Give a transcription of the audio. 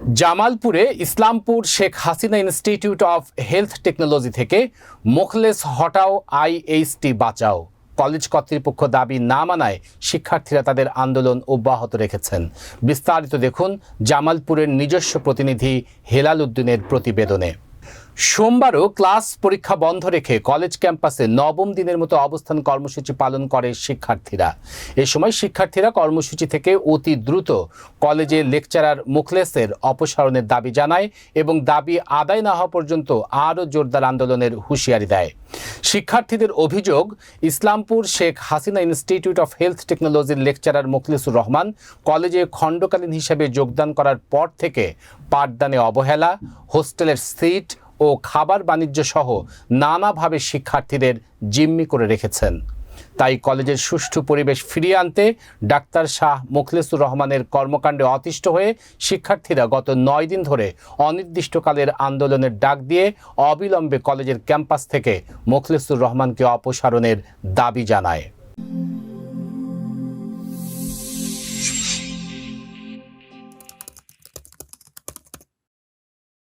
জামালপুরে Islampur Sheikh Hasina institute of health technology থেকে মোখলেস হটাও আইএইচটি বাঁচাও। কলেজ কর্তৃপক্ষ দাবি না মানায় শিক্ষার্থীরা তাদের আন্দোলন অব্যাহত রেখেছেন। বিস্তারিত দেখুন জামালপুরের নিজস্ব প্রতিনিধি হেলাল উদ্দিনের প্রতিবেদনে। সোমবারও ক্লাস পরীক্ষা বন্ধ রেখে কলেজ ক্যাম্পাসে নবম দিনের মতো অবস্থান কর্মসূচি পালন করে শিক্ষার্থীরা। এ সময় শিক্ষার্থীরা কর্মসূচি থেকে অতি দ্রুত কলেজে লেকচারার মুখলেসের অপসারণের দাবি জানায় এবং দাবি আদায় না হওয়া পর্যন্ত আরও জোরদার আন্দোলনের হুঁশিয়ারি দেয়। শিক্ষার্থীদের অভিযোগ, Islampur Sheikh Hasina institute of health টেকনোলজির লেকচারার মুখলিসুর রহমান কলেজে খণ্ডকালীন হিসেবে যোগদান করার পর থেকে পাঠদানে অবহেলা, হোস্টেলের সিট ও খাবার বাণিজ্য সহ নানাভাবে শিক্ষার্থীদের জিম্মি করে রেখেছেন। তাই কলেজের সুষ্ঠু পরিবেশ ফিরিয়ে আনতে ডাক্তার শাহ মুখলেসুর রহমানের কর্মকাণ্ডে অতিষ্ঠ হয়ে শিক্ষার্থীরা গত নয় দিন ধরে অনির্দিষ্টকালের আন্দোলনের ডাক দিয়ে অবিলম্বে কলেজের ক্যাম্পাস থেকে মুখলেসুর রহমানকে অপসারণের দাবি জানায়।